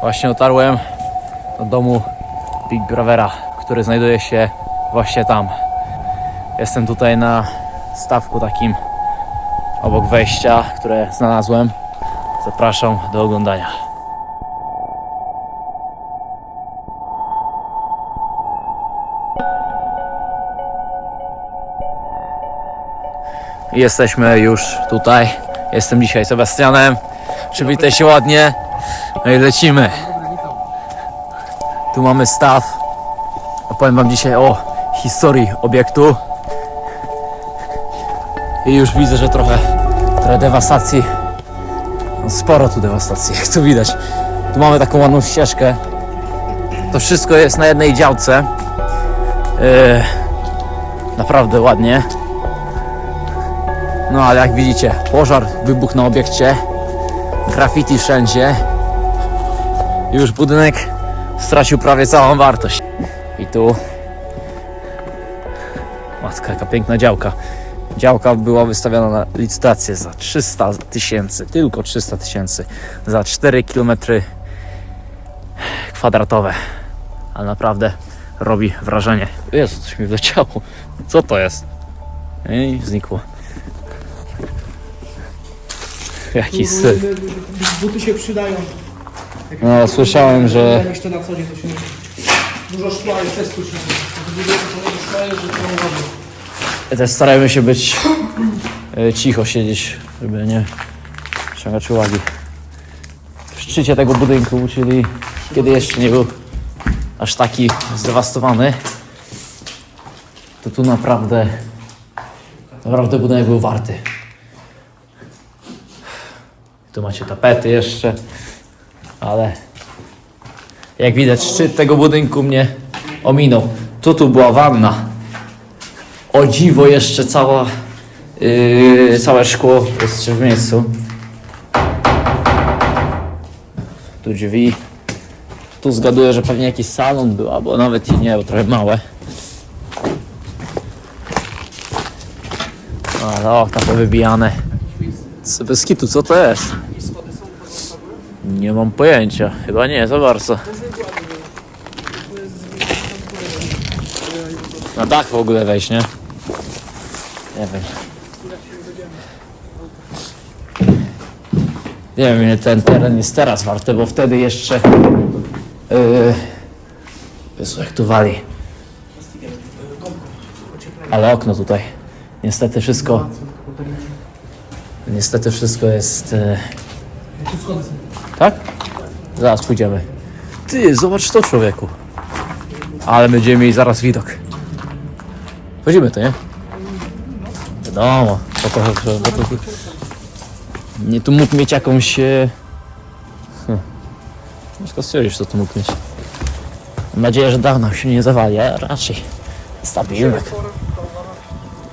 Właśnie dotarłem do domu Big Bravera, który znajduje się właśnie tam. Jestem tutaj na stawku takim obok wejścia, które znalazłem. Zapraszam do oglądania. Jesteśmy już tutaj. Jestem dzisiaj Sebastianem. Przywitaj się ładnie. No i lecimy. Tu mamy staw. Opowiem Wam dzisiaj o historii obiektu. I już widzę, że trochę, trochę dewastacji. No sporo tu dewastacji, jak tu widać. Tu mamy taką ładną ścieżkę. To wszystko jest na jednej działce. Yy, naprawdę ładnie. No ale jak widzicie, pożar wybuchł na obiekcie. Graffiti wszędzie. Już budynek stracił prawie całą wartość. I tu matka, jaka piękna działka. Działka była wystawiona na licytację za 300 tysięcy, tylko 300 tysięcy, za 4 km kwadratowe. Ale naprawdę robi wrażenie. Jezu, coś mi wleciało. Co to jest? I znikło. Jaki syf. Buty się przydają. No, słyszałem, że Niż te na co dzień to się. Dużo szkła jest to dużo szkła jest, że to też starajmy się być e, cicho siedzieć, żeby nie ściągać uwagi. W szczycie tego budynku, czyli kiedy jeszcze nie był aż taki zdewastowany, to tu naprawdę naprawdę budynek był warty. Tu macie tapety jeszcze, ale jak widać szczyt tego budynku mnie ominął. Tu tu była wanna. O dziwo jeszcze cała, yy, całe szkło jest w miejscu. Tu drzwi. Tu zgaduję, że pewnie jakiś salon był, albo nawet i nie, bo trochę małe. Ale okna powybijane. Bez kitu, co to jest? Nie mam pojęcia. Chyba nie, za bardzo. Na dach w ogóle wejść, nie? Nie wiem. Nie wiem ile ten teren jest teraz warty, bo wtedy jeszcze yy, Jezu, jak tu wali. Ale okno tutaj. Niestety wszystko Niestety wszystko jest yy. Tak? Zaraz pójdziemy. Ty, zobacz to człowieku. Ale będziemy mieli zaraz widok. Chodzimy to, nie? Wiadomo, po bo to, nie tu mógł mieć jakąś... e, Hm. Stwierdzić, co tu mógł mieć. Mam nadzieję, że dawno się nie zawali, a raczej stabilny.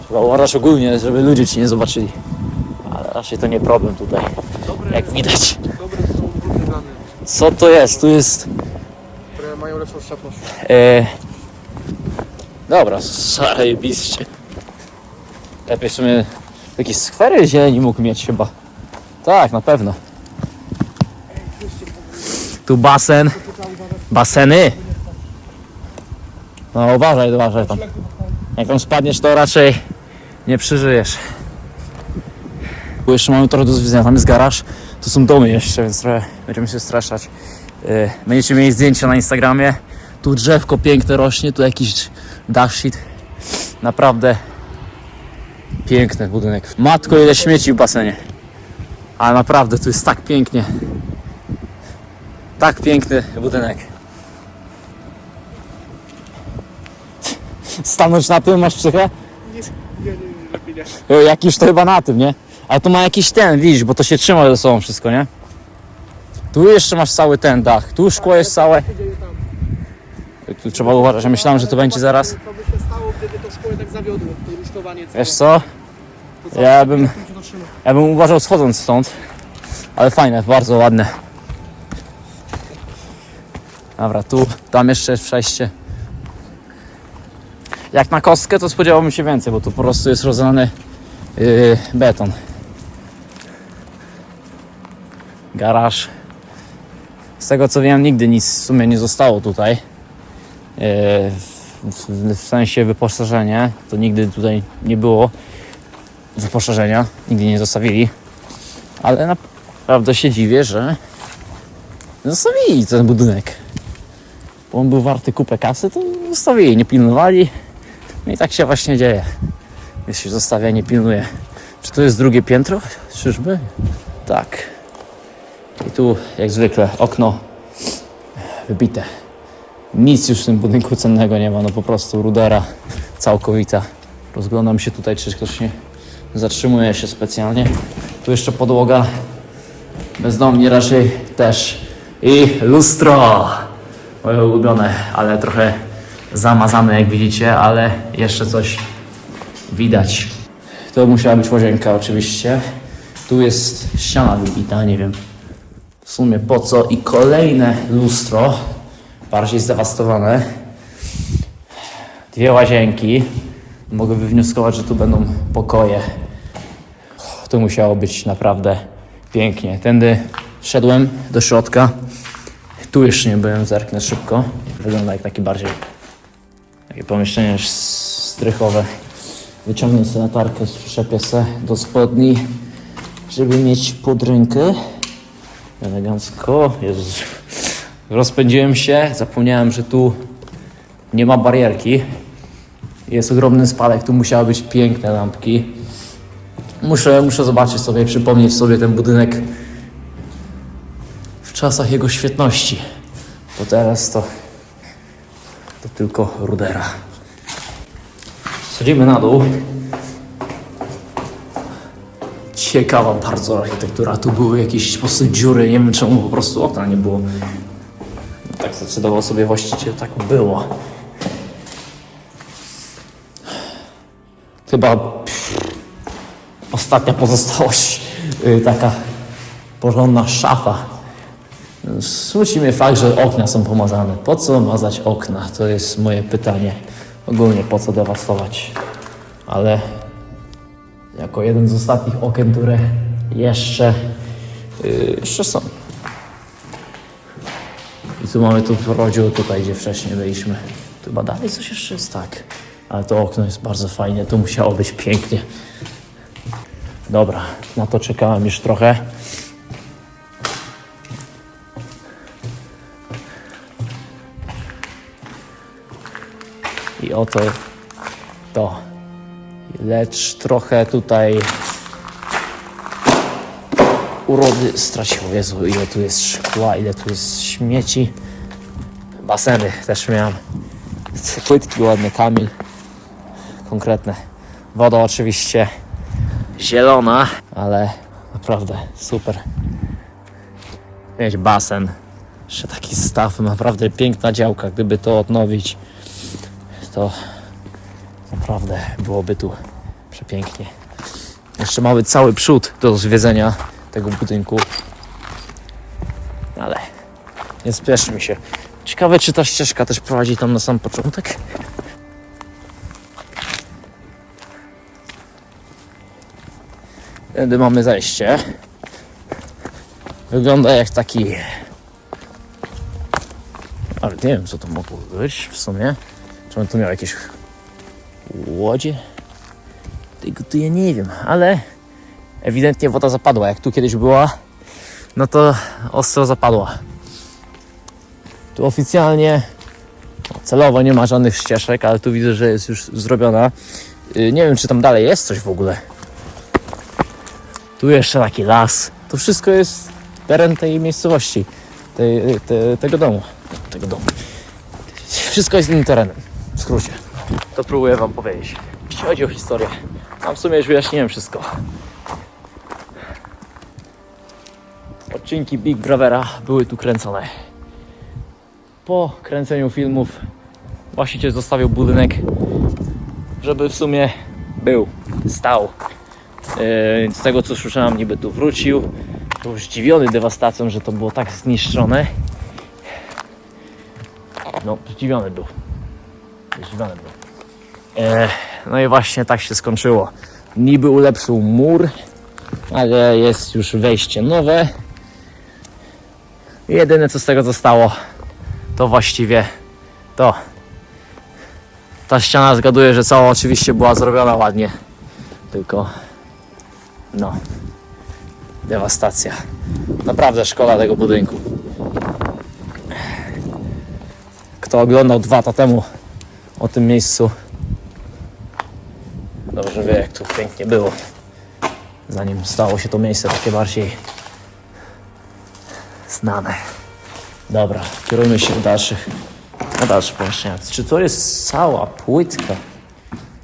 Trzeba uważać ogólnie, żeby ludzie ci nie zobaczyli. Ale raczej to nie problem tutaj, jak widać. Dobre są buty dane, Co to jest? Tu jest. które mają lepszą szczepność. E... Dobra, zajebiście. Lepiej w sumie jakieś skwery zieleni mógł mieć chyba. Tak, na pewno. Tu basen. Baseny. No uważaj, uważaj tam. Jak tam spadniesz, to raczej nie przeżyjesz. Tu jeszcze mamy trochę do zwiedzenia. Tam jest garaż, tu są domy jeszcze, więc trochę będziemy się straszać. Yy, Będziecie mieli zdjęcia na Instagramie. Tu drzewko piękne rośnie, tu jakiś dashit. Naprawdę piękny budynek. Matko, ile śmieci w basenie. Ale naprawdę, tu jest tak pięknie. Tak piękny budynek. Stanąć na tym, masz psychę? Nie, nie, nie, nie. Jo, Jak już to chyba na tym, nie? Ale tu ma jakiś ten, widzisz, bo to się trzyma ze sobą wszystko, nie? Tu jeszcze masz cały ten dach, tu szkło jest całe. Tu trzeba uważać, ja myślałem, że to będzie zaraz. To by się stało, gdyby to szkło jednak zawiodło, to rusztowanie całe. Wiesz co? To? Ja bym, to ja bym uważał schodząc stąd. Ale fajne, bardzo ładne. Dobra, tu, tam jeszcze jest przejście. Jak na kostkę, to spodziewałbym się więcej, bo tu po prostu jest rozlany yy, beton. Garaż. Z tego co wiem, nigdy nic w sumie nie zostało tutaj. W, w sensie wyposażenia, to nigdy tutaj nie było wyposażenia, nigdy nie zostawili. Ale naprawdę się dziwię, że zostawili ten budynek. Bo on był warty kupę kasy, to zostawili, nie pilnowali. No i tak się właśnie dzieje. Jeśli zostawia, nie pilnuje. Czy to jest drugie piętro? Czyżby? Tak. I tu, jak zwykle, okno wybite. Nic już w tym budynku cennego nie ma, no po prostu rudera całkowita. Rozglądam się tutaj, czy ktoś nie zatrzymuje się specjalnie. Tu jeszcze podłoga bezdomnie raczej też. I lustro! Moje ulubione, ale trochę zamazane jak widzicie, ale jeszcze coś widać. To musiała być łazienka oczywiście. Tu jest ściana wybita, nie wiem w sumie po co. I kolejne lustro, bardziej zdewastowane. Dwie łazienki. Mogę wywnioskować, że tu będą pokoje. To musiało być naprawdę pięknie. Tędy szedłem do środka. Tu jeszcze nie byłem, zerknę szybko. Wygląda jak taki bardziej takie pomieszczenie strychowe. Wyciągnę sobie latarkę, przyczepię do spodni, żeby mieć pod rękę. Elegancko. Jezus. Rozpędziłem się, zapomniałem, że tu nie ma barierki. Jest ogromny spadek, tu musiały być piękne lampki. Muszę, muszę zobaczyć sobie, przypomnieć sobie ten budynek w czasach jego świetności. Bo teraz to, to tylko rudera. Schodzimy na dół. Ciekawa bardzo architektura. Tu były jakieś po prostu dziury. Nie wiem czemu po prostu okna nie było. Tak zdecydował sobie właściciel, tak było. Chyba ostatnia pozostałość. y, taka porządna szafa. Smuci mnie fakt, że okna są pomazane. Po co mazać okna? To jest moje pytanie. Ogólnie po co dewastować? Ale jako jeden z ostatnich okien, które jeszcze, yy, jeszcze są. I tu mamy tu rozdział tutaj, gdzie wcześniej byliśmy. Tu chyba dalej coś jeszcze jest tak. Ale to okno jest bardzo fajne, to musiało być pięknie. Dobra, na to czekałem już trochę. I oto to. Lecz trochę tutaj urody straciło. Jezu, ile tu jest szkła, ile tu jest śmieci. Baseny też miałem. Płytki ładne, Kamil. Konkretne. Woda oczywiście zielona, ale naprawdę super. Mieć basen. Jeszcze taki staw, naprawdę piękna działka. Gdyby to odnowić, to naprawdę byłoby tu przepięknie. Jeszcze mamy cały przód do zwiedzenia tego budynku. Ale nie spieszmy się. Ciekawe, czy ta ścieżka też prowadzi tam na sam początek. Tędy mamy zejście. Wygląda jak taki. Ale nie wiem, co to mogło być w sumie. Czy on tu miał jakieś Tego to ja nie wiem, ale ewidentnie woda zapadła. Jak tu kiedyś była, no to ostro zapadła. Tu oficjalnie celowo nie ma żadnych ścieżek, ale tu widzę, że jest już zrobiona. Yy, Nie wiem, czy tam dalej jest coś w ogóle. Tu jeszcze taki las. To wszystko jest teren tej miejscowości, tej, te, tego domu. Tego domu. Wszystko jest innym terenem. W skrócie. To próbuję Wam powiedzieć. Jeśli chodzi o historię, tam w sumie już wyjaśniłem wszystko. Odcinki Big Brothera były tu kręcone. Po kręceniu filmów właściciel zostawił budynek, żeby w sumie był, stał. Yy, Z tego co słyszałem, niby tu wrócił. Już zdziwiony dewastacją, że to było tak zniszczone. No, zdziwiony był. Zdziwiony był. E, no i właśnie tak się skończyło. Niby ulepszył mur, ale jest już wejście nowe. Jedyne co z tego zostało, to właściwie to. Ta ściana zgaduję, że cała oczywiście była zrobiona ładnie. Tylko no. Dewastacja. Naprawdę szkoda tego budynku. Kto oglądał dwa lata temu o tym miejscu, dobrze wie jak tu pięknie było. Zanim stało się to miejsce takie bardziej znane. Dobra, kierujmy się do dalszych, na. Czy to jest cała płytka?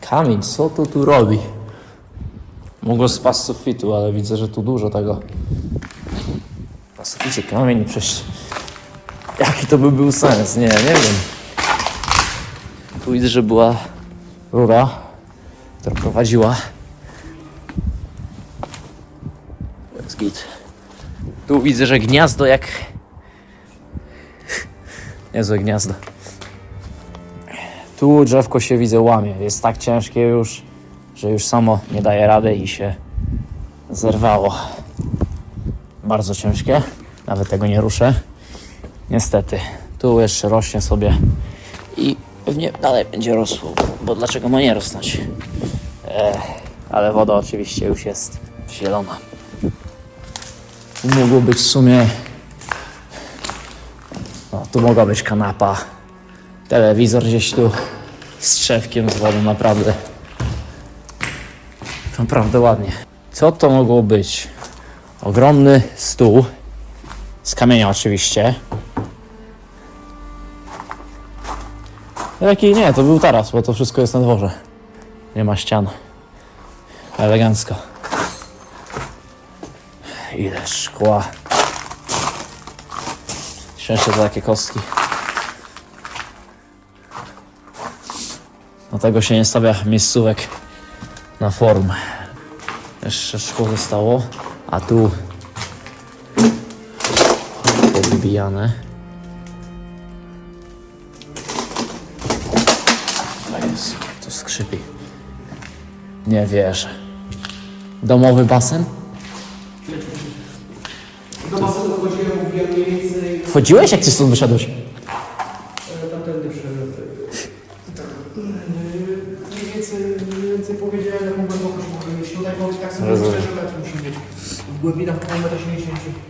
Kamień, co tu tu robi? Mogło spaść z sufitu, ale widzę, że tu dużo tego. Na suficie kamień, przecież... Jaki to by był sens? Nie, nie wiem. Tu widzę, że była rura, która prowadziła. Jest git. Tu widzę, że gniazdo jak... Niezłe gniazdo. Tu drzewko się widzę łamie. Jest tak ciężkie już, że już samo nie daje rady i się zerwało. Bardzo ciężkie. Nawet tego nie ruszę. Niestety. Tu jeszcze rośnie sobie i pewnie dalej będzie rosło, bo dlaczego ma nie rosnąć? Ech, ale woda oczywiście już jest zielona. Tu mogło być w sumie. No, tu mogła być kanapa. Telewizor gdzieś tu z drzewkiem, z wodą, naprawdę. Naprawdę ładnie. Co to mogło być? Ogromny stół. Z kamienia oczywiście. Jaki nie, to był taras, bo to wszystko jest na dworze. Nie ma ścian. Elegancko. Ile szkła. Szczęście to takie kostki. Do tego się nie stawia miejscówek na form. Jeszcze szkło zostało, a tu powybijane. Nie wierzę. Domowy basen? Do basenu wchodziłem, mówiłem mniej więcej, Wchodziłeś, jak ty stąd wyszedłeś? e, tamtędy. Tak. E, Mniej więcej, mniej więcej powiedziałem, mogę mieć. Tutaj tak sobie Rozumiem. 4 metry musi mieć. W głębinach około 1,80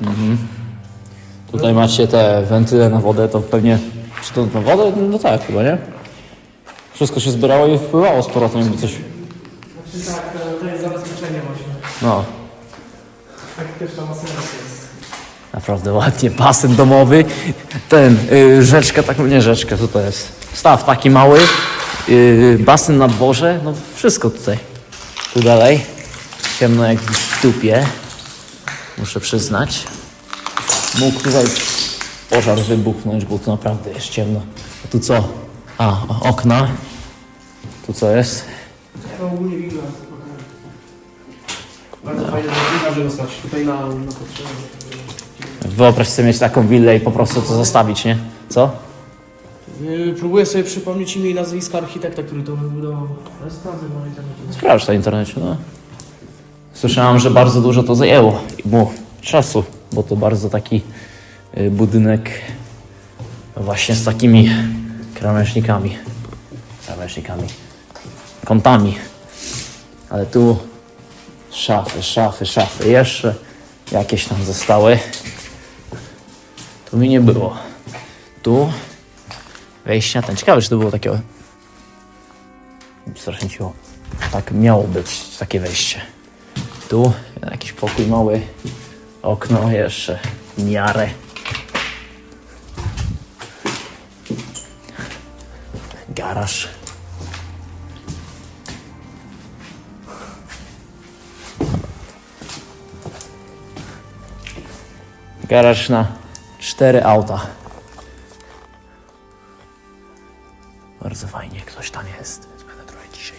m. Tutaj macie te wentyle na wodę, to pewnie... Czy to na wodę? No tak, chyba nie? Wszystko się zbierało i wpływało z powrotem, jakby coś... Znaczy tak, to, to jest zabezpieczenie właśnie. No, ta maszyna jest. naprawdę ładnie. Basen domowy, ten, y, rzeczka, tak, nie rzeczka, co to jest? Staw taki mały, y, basen na dworze, no wszystko tutaj. Tu dalej, ciemno jak w dupie, muszę przyznać. Mógł tutaj pożar wybuchnąć, bo tu naprawdę jest ciemno. A tu co? A, okna. Tu co jest? Ogólnie. Bardzo fajne willa, żeby stać tutaj na, na potrzeby. Wyobraź sobie mieć taką willę i po prostu to zostawić, nie? Co? Yy, Próbuję sobie przypomnieć imię i nazwisko architekta, który to wybudował. Ale sprawdzę na internecie. Sprawdź na internecie, no. Słyszałam, że bardzo dużo to zajęło mu czasu, bo to bardzo taki y, budynek właśnie z takimi krawężnikami, krawężnikami, kątami. Ale tu szafy, szafy, szafy, jeszcze jakieś tam zostały. Tu mi nie było. Tu wejścia, ten ciekawe, czy to było takie strasznie ciło. Tak miało być takie wejście. Tu jakiś pokój mały, okno jeszcze miarę. Garaż. Garaż na cztery auta. Bardzo fajnie, ktoś tam jest, więc będę trochę dzisiaj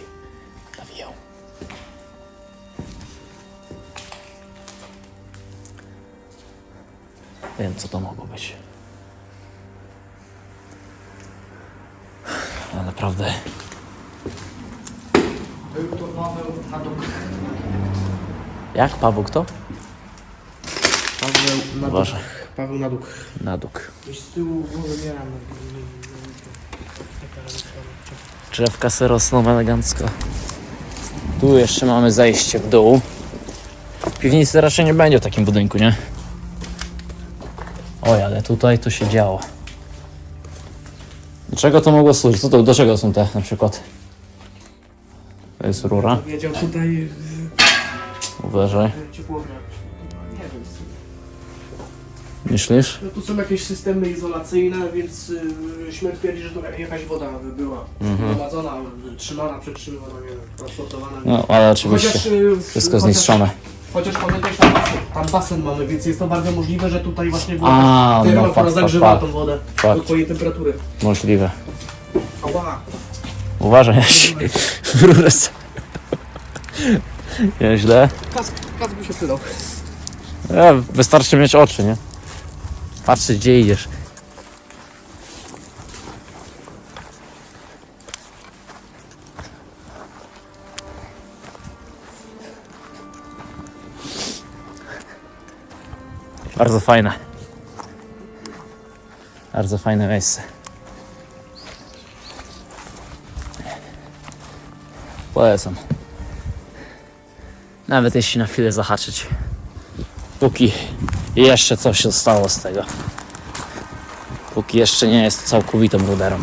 nawijał. Wiem, co to mogło być. Ale naprawdę Był to Paweł Nadok. Jak? Paweł kto? Paweł Nadok. Uważaj. Paweł na dół. na. Gdzieś z tyłu głowę mieram. Drzewka se rosną elegancko. Tu jeszcze mamy zejście w dół. Piwnicy raczej nie będzie w takim budynku, nie? Oj, ale tutaj to się działo. Do czego to mogło służyć? Co to, do czego są te na przykład? To jest rura. Wiedział tutaj Uważaj. ciepłownia. Myślisz? No tu są jakieś systemy izolacyjne, więc y, śmierć twierdzi, że tu jakaś woda była gromadzona, trzymana, przetrzymywana, nie wiem, transportowana. No, ale oczywiście. Y, Wszystko chociaż- zniszczone. Chociaż pamiętaj, tam basen, tam basen mamy, więc jest to bardzo możliwe, że tutaj właśnie była A, firma, no, która fakt, zagrzewa fakt, tą wodę do Fakt. odpowiedniej temperatury. Możliwe. Ała! Uważaj, w rurę. s- Nieźle. Kask, kask by się przydał. Ja, wystarczy mieć oczy, nie? Patrzeć gdzie idziesz. Bardzo fajne. Bardzo fajne miejsce. Polecam. Nawet jeśli na chwilę zahaczyć póki jeszcze coś zostało z tego. Póki jeszcze nie jest całkowitą ruderą.